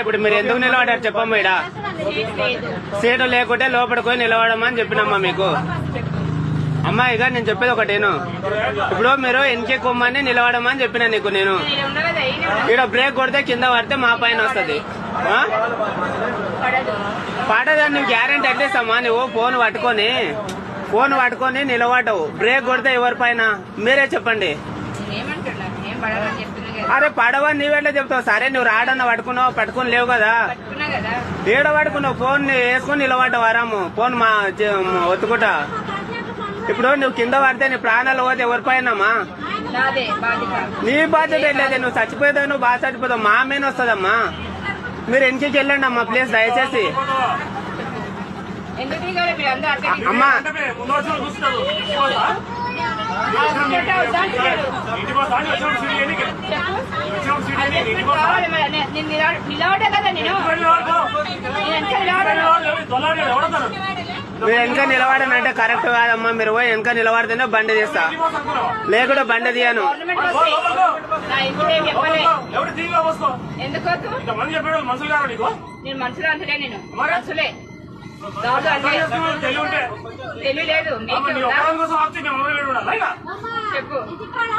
ఇప్పుడు మీరు ఎందుకు నిలబడారు చెప్పమ్మా ఇడ సీటు లేకుంటే లోపలికి పోయి నిలబడమని చెప్పినమ్మా మీకు. అమ్మా ఇక నేను చెప్పేది ఒకటేను ఇప్పుడు మీరు ఎన్కే కొమ్మని నిలబడమని చెప్పిన నీకు నేను. ఇక్కడ బ్రేక్ కొడితే కింద పడితే మా పైన వస్తుంది. పడదని నువ్వు గ్యారెంటీ ఎట్లేస్తామా నువ్వు ఫోన్ పట్టుకొని ఫోన్ పట్టుకొని నిలబడవు బ్రేక్ కొడితే ఎవరి పైన? మీరే చెప్పండి. అరే పడవని నీవెట్లా చెప్తావు. సరే నువ్వు రాడన్న పట్టుకున్నావు పట్టుకొని లేవు కదా. పట్టుకున్నా కదా. ఏడ పట్టుకున్నావు? ఫోన్ వేసుకొని నిలబడ్డావు ఆరాము. ఫోన్ మా ఒత్తుకుంటా. ఇప్పుడు నువ్వు కింద పడితే నీ ప్రాణాలు పోతే ఎవరి పైనమ్మా? నీ బాధ్యత ఏంటంటే నువ్వు చచ్చిపోతావు నువ్వు బాగా చచ్చిపోతావు. మా మీద వస్తుందమ్మా మీరు వెనక్కి వెళ్ళండి అమ్మా ప్లీజ్ దయచేసి. అమ్మా. నేను- నిలబడ- కదా నేను మీరు వెనక నిలబడనంటే కరెక్ట్ కాదమ్మా మీరు పోయి వెనక నిలబడితేనే బండి తీస్తా? లేకుంటే బండి తీయను నేను మనుషులు అంతలే నేను? మనుషులే తెలియలేదు చెప్పు. ఇక్కడ